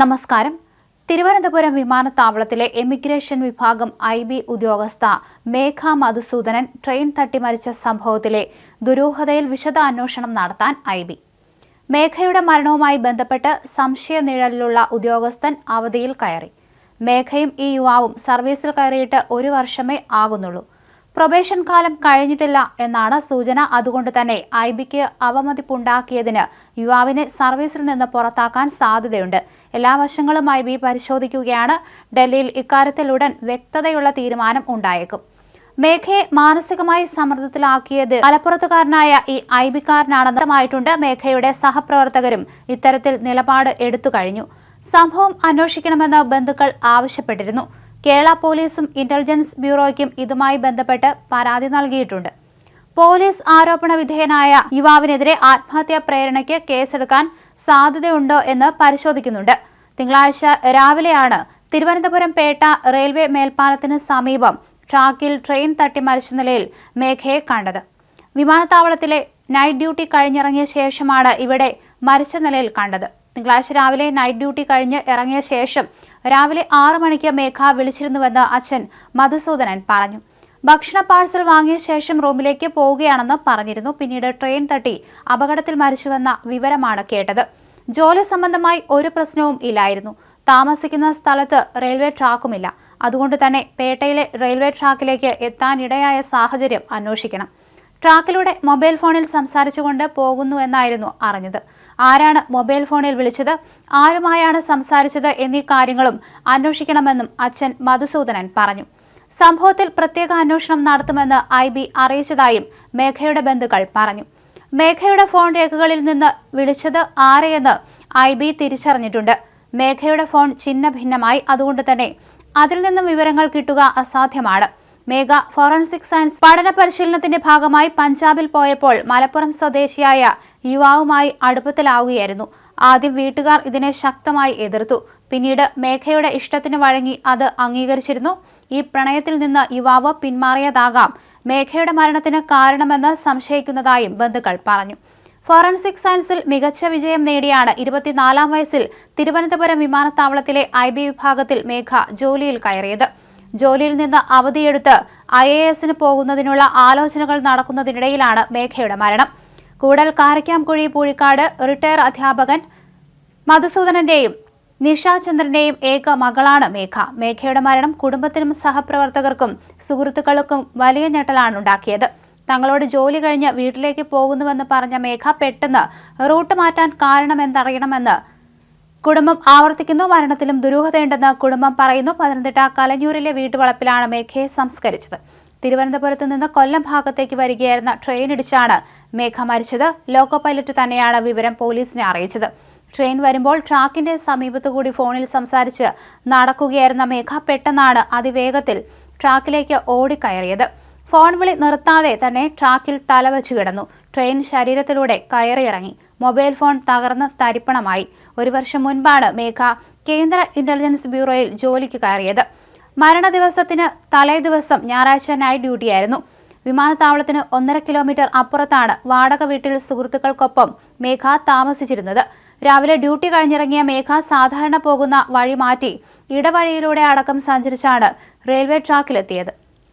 നമസ്കാരം. തിരുവനന്തപുരം വിമാനത്താവളത്തിലെ എമിഗ്രേഷൻ വിഭാഗം ഐ ബി ഉദ്യോഗസ്ഥ മേഘ മധുസൂദനൻ ട്രെയിൻ തട്ടിമരിച്ച സംഭവത്തിലെ ദുരൂഹതയിൽ വിശദ അന്വേഷണം നടത്താൻ ഐ ബി. മേഘയുടെ മരണവുമായി ബന്ധപ്പെട്ട് സംശയനിഴലിലുള്ള ഉദ്യോഗസ്ഥൻ അവധിയിൽ കയറി. മേഘയും ഈ യുവാവും സർവീസിൽ കയറിയിട്ട് ഒരു വർഷമേ ആകുന്നുള്ളൂ. പ്രൊബേഷൻ കാലം കഴിഞ്ഞിട്ടില്ല എന്നാണ് സൂചന. അതുകൊണ്ട് തന്നെ ഐ ബിക്ക് അവമതിപ്പുണ്ടാക്കിയതിന് യുവാവിനെ സർവീസിൽ നിന്ന് പുറത്താക്കാൻ സാധ്യതയുണ്ട്. എല്ലാ വശങ്ങളും ഐ ബി പരിശോധിക്കുകയാണ്. ഡൽഹിയിൽ ഇക്കാര്യത്തിൽ ഉടൻ വ്യക്തതയുള്ള തീരുമാനം ഉണ്ടായേക്കും. മേഘയെ മാനസികമായി സമ്മർദ്ദത്തിലാക്കിയത് മലപ്പുറത്തുകാരനായ ഈ ഐ ബിക്കാരനാണെന്നമായിട്ടുണ്ട് മേഘയുടെ സഹപ്രവർത്തകരും ഇത്തരത്തിൽ നിലപാട് എടുത്തു കഴിഞ്ഞു. സംഭവം അന്വേഷിക്കണമെന്ന് ബന്ധുക്കൾ ആവശ്യപ്പെട്ടിരുന്നു. കേരള പോലീസും ഇന്റലിജൻസ് ബ്യൂറോയ്ക്കും ഇതുമായി ബന്ധപ്പെട്ട് പരാതി നൽകിയിട്ടുണ്ട്. പോലീസ് ആരോപണ വിധേയനായ യുവാവിനെതിരെ ആത്മഹത്യാ പ്രേരണയ്ക്ക് കേസെടുക്കാൻ സാധ്യതയുണ്ടോ എന്ന് പരിശോധിക്കുന്നുണ്ട്. തിങ്കളാഴ്ച രാവിലെയാണ് തിരുവനന്തപുരം പേട്ട റെയിൽവേ മേൽപ്പാലത്തിന് സമീപം ട്രാക്കിൽ ട്രെയിൻ തട്ടി മരിച്ച നിലയിൽ മേഘയെ കണ്ടത്. വിമാനത്താവളത്തിലെ നൈറ്റ് ഡ്യൂട്ടി കഴിഞ്ഞിറങ്ങിയ ശേഷമാണ് ഇവിടെ മരിച്ച നിലയിൽ കണ്ടത്. തിങ്കളാഴ്ച രാവിലെ നൈറ്റ് ഡ്യൂട്ടി കഴിഞ്ഞ് ഇറങ്ങിയ ശേഷം രാവിലെ ആറു മണിക്ക് മേഘ വിളിച്ചിരുന്നുവെന്ന് അച്ഛൻ മധുസൂദനൻ പറഞ്ഞു. ഭക്ഷണ പാഴ്സൽ വാങ്ങിയ ശേഷം റൂമിലേക്ക് പോവുകയാണെന്ന് പറഞ്ഞിരുന്നു. പിന്നീട് ട്രെയിൻ തട്ടി അപകടത്തിൽ മരിച്ചുവെന്ന വിവരമാണ് കേട്ടത്. ജോലി സംബന്ധമായി ഒരു പ്രശ്നവും ഇല്ലായിരുന്നു. താമസിക്കുന്ന സ്ഥലത്ത് റെയിൽവേ ട്രാക്കുമില്ല. അതുകൊണ്ട് തന്നെ പേട്ടയിലെ റെയിൽവേ ട്രാക്കിലേക്ക് എത്താനിടയായ സാഹചര്യം അന്വേഷിക്കണം. ട്രാക്കിലൂടെ മൊബൈൽ ഫോണിൽ സംസാരിച്ചുകൊണ്ട് പോകുന്നു എന്നായിരുന്നു അറിഞ്ഞത്. ആരാണ് മൊബൈൽ ഫോണിൽ വിളിച്ചത്? ആരുമായാണ് സംസാരിച്ചത് എന്നീ കാര്യങ്ങളും അന്വേഷിക്കണമെന്നും അച്ഛൻ മധുസൂദനൻ പറഞ്ഞു. സംഭവത്തിൽ പ്രത്യേക അന്വേഷണം നടത്തുമെന്ന് ഐ ബി അറിയിച്ചതായും മേഘയുടെ ബന്ധുക്കൾ പറഞ്ഞു. മേഘയുടെ ഫോൺ രേഖകളിൽ നിന്ന് വിളിച്ചത് ആരെയെന്ന് ഐ ബി തിരിച്ചറിഞ്ഞിട്ടുണ്ട്. മേഘയുടെ ഫോൺ ചിഹ്ന ഭിന്നമായി അതുകൊണ്ട് തന്നെ അതിൽ നിന്നും വിവരങ്ങൾ കിട്ടുക അസാധ്യമാണ്. മേഘ ഫോറൻസിക് സയൻസ് പഠന പരിശീലനത്തിന്റെ ഭാഗമായി പഞ്ചാബിൽ പോയപ്പോൾ മലപ്പുറം സ്വദേശിയായ യുവാവുമായി അടുപ്പത്തിലാവുകയായിരുന്നു. ആദ്യം വീട്ടുകാർ ഇതിനെ ശക്തമായി എതിർത്തു. പിന്നീട് മേഘയുടെ ഇഷ്ടത്തിന് വഴങ്ങി അത് അംഗീകരിച്ചിരുന്നു. ഈ പ്രണയത്തിൽ നിന്ന് യുവാവ് പിന്മാറിയതാകാം. മേഘയുടെ മരണത്തിന് കാരണമെന്ന് സംശയിക്കുന്നതായും ബന്ധുക്കൾ പറഞ്ഞു. ഫോറൻസിക് സയൻസിൽ മികച്ച വിജയം നേടിയാണ് ഇരുപത്തിനാലാം വയസ്സിൽ തിരുവനന്തപുരം വിമാനത്താവളത്തിലെ ഐ ബി വിഭാഗത്തിൽ മേഘ ജോലിയിൽ കയറിയത്. ജോലിയിൽ നിന്ന് അവധിയെടുത്ത് ഐ എ എസിന് പോകുന്നതിനുള്ള ആലോചനകൾ നടക്കുന്നതിനിടയിലാണ് മേഘയുടെ മരണം. കൂടൽ കാരക്കാംകുഴി പൂഴിക്കാട് റിട്ടയർ അധ്യാപകൻ മധുസൂദനന്റെയും നിഷാചന്ദ്രന്റെയും ഏക മകളാണ് മേഘ. മേഘയുടെ മരണം കുടുംബത്തിനും സഹപ്രവർത്തകർക്കും സുഹൃത്തുക്കൾക്കും വലിയ ഞെട്ടലാണ് ഉണ്ടാക്കിയത്. തങ്ങളോട് ജോലി കഴിഞ്ഞ് വീട്ടിലേക്ക് പോകുന്നുവെന്ന് പറഞ്ഞ മേഘ പെട്ടെന്ന് റൂട്ട് മാറ്റാൻ കാരണമെന്തറിയണമെന്ന് കുടുംബം ആവർത്തിക്കുന്നു മരണത്തിലും ദുരൂഹതയുണ്ടെന്ന് കുടുംബം പറയുന്നു. പത്തനംതിട്ട കലഞ്ഞൂരിലെ വീട്ടുവളപ്പിലാണ് മേഘയെ സംസ്കരിച്ചത്. തിരുവനന്തപുരത്ത് നിന്ന് കൊല്ലം ഭാഗത്തേക്ക് വരികയായിരുന്ന ട്രെയിൻ ഇടിച്ചാണ് മേഘ മരിച്ചത്. ലോക്കോ പൈലറ്റ് തന്നെയാണ് വിവരം പോലീസിനെ അറിയിച്ചത്. ട്രെയിൻ വരുമ്പോൾ ട്രാക്കിന്റെ സമീപത്തുകൂടി ഫോണിൽ സംസാരിച്ച് നടക്കുകയായിരുന്ന മേഘ പെട്ടെന്നാണ് അതിവേഗത്തിൽ ട്രാക്കിലേക്ക് ഓടിക്കയറിയത്. ഫോൺ വിളി നിർത്താതെ തന്നെ ട്രാക്കിൽ തലവച്ച് കിടന്നു. ട്രെയിൻ ശരീരത്തിലൂടെ കയറിയിറങ്ങി. മൊബൈൽ ഫോൺ തകർന്ന് തരിപ്പണമായി. ഒരു വർഷം മുൻപാണ് മേഘ കേന്ദ്ര ഇന്റലിജൻസ് ബ്യൂറോയിൽ ജോലിക്ക് കയറിയത്. മരണ ദിവസത്തിന് തലേ ദിവസം ഞായറാഴ്ച നൈറ്റ് ഡ്യൂട്ടിയായിരുന്നു വിമാനത്താവളത്തിന് ഒന്നര കിലോമീറ്റർ അപ്പുറത്താണ് വാടക വീട്ടിൽ സുഹൃത്തുക്കൾക്കൊപ്പം മേഘ താമസിച്ചിരുന്നത്. രാവിലെ ഡ്യൂട്ടി കഴിഞ്ഞിറങ്ങിയ മേഘ സാധാരണ പോകുന്ന വഴി മാറ്റി ഇടവഴിയിലൂടെ അടക്കം സഞ്ചരിച്ചാണ് റെയിൽവേ ട്രാക്കിലെത്തിയത്